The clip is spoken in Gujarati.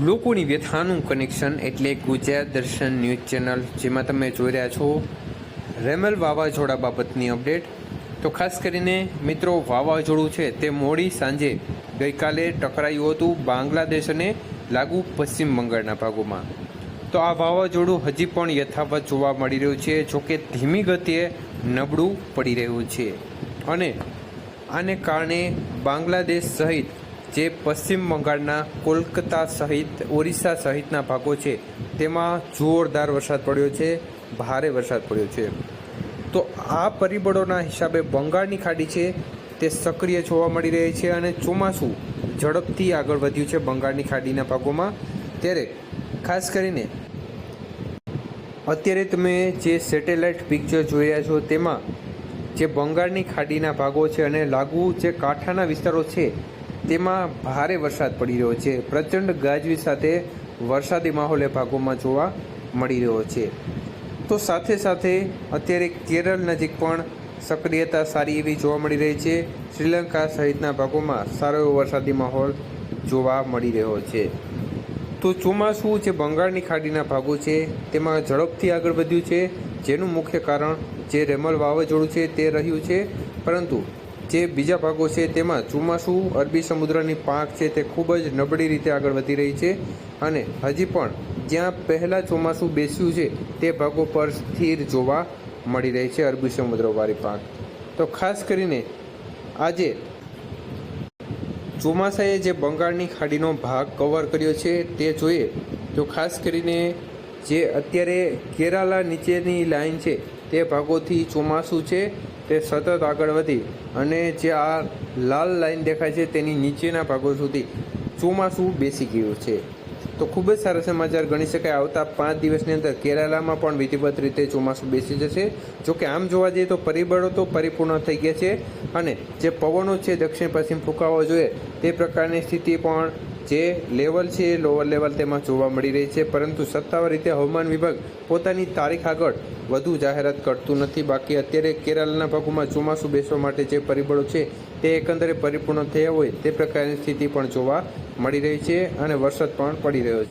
લોકોની વ્યથાનું કનેક્શન એટલે ગુજરાત દર્શન ન્યૂઝ ચેનલ, જેમાં તમે જોઈ રહ્યા છો રેમલ વાવાઝોડા બાબતની અપડેટ તો ખાસ કરીને મિત્રો, વાવાઝોડું છે તે મોડી સાંજે ગઈકાલે ટકરાયું હતું બાંગ્લાદેશ અને લાગુ પશ્ચિમ બંગાળના ભાગોમાં. તો આ વાવાઝોડું હજી પણ યથાવત જોવા મળી રહ્યું છે જોકે ધીમી ગતિએ નબળું પડી રહ્યું છે. અને આને કારણે બાંગ્લાદેશ સહિત જે પશ્ચિમ બંગાળના કોલકાતા સહિત, ઓરિસ્સા સહિતના ભાગો છે. તેમાં જોરદાર વરસાદ પડ્યો છે, ભારે વરસાદ પડ્યો છે. તો આ પરિબળોના હિસાબે બંગાળની ખાડી છે તે સક્રિય જોવા મળી રહી છે અને ચોમાસું ઝડપથી આગળ વધ્યું છે બંગાળની ખાડીના ભાગોમાં. ત્યારે ખાસ કરીને અત્યારે તમે જે સેટેલાઇટ પિક્ચર જોઈ રહ્યા છો તેમાં જે બંગાળની ખાડીના ભાગો છે અને લાગુ જે કાંઠાના વિસ્તારો છે તેમાં ભારે વરસાદ પડી રહ્યો છે. પ્રચંડ ગાજવી સાથે વરસાદી માહોલ એ ભાગોમાં જોવા મળી રહ્યો છે. તો સાથે સાથે અત્યારે કેરળ નજીક પણ સક્રિયતા સારી એવી જોવા મળી રહી છે. શ્રીલંકા સહિતના ભાગોમાં સારો એવો વરસાદી માહોલ જોવા મળી રહ્યો છે. તો ચોમાસું જે બંગાળની ખાડીના ભાગો છે, તેમાં ઝડપથી આગળ વધ્યું છે. જેનું મુખ્ય કારણ જે રેમલ વાવાઝોડું છે તે રહ્યું છે. પરંતુ જે બીજા ભાગો છે તેમાં ચોમાસું, અરબી સમુદ્રની પાંખ છે તે ખૂબ જ નબળી રીતે આગળ વધી રહી છે અને હજી પણ જ્યાં પહેલાં ચોમાસું બેસ્યું છે તે ભાગો પર સ્થિર જોવા મળી રહી છે અરબી સમુદ્રવાળી પાંખ તો ખાસ કરીને આજે ચોમાસાએ જે બંગાળની ખાડીનો ભાગ કવર કર્યો છે તે જોઈએ તો ખાસ કરીને જે અત્યારે કેરાલા નીચેની લાઈન છે તે ભાગોથી ચોમાસું છે તે સતત આગળ વધી અને જે આ લાલ લાઈન દેખાય છે તેની નીચેના ભાગો સુધી ચોમાસું બેસી ગયું છે. તો ખૂબ જ સારા સમાચાર ગણી શકાય. આવતા પાંચ દિવસની અંદર કેરાલામાં પણ વિધિવત રીતે ચોમાસું બેસી જશે. જોકે આમ જોવા જઈએ તો પરિબળો તો પરિપૂર્ણ થઈ ગયા છે અને જે પવનો છે દક્ષિણ પશ્ચિમ ફૂંકાવા જોઈએ તે પ્રકારની સ્થિતિ પણ જે લેવલ છે એ લોઅર લેવલ તેમાં જોવા મળી રહી છે. પરંતુ સત્તાવાર રીતે હવામાન વિભાગ પોતાની તારીખ આગળ વધુ જાહેરાત કરતું નથી. બાકી અત્યારે કેરળના ભાગોમાં ચોમાસું બેસવા માટે જે પરિબળો છે, તે એકંદરે પરિપૂર્ણ થયા હોય તે પ્રકારની સ્થિતિ પણ જોવા મળી રહી છે અને વરસાદ પણ પડી રહ્યો છે.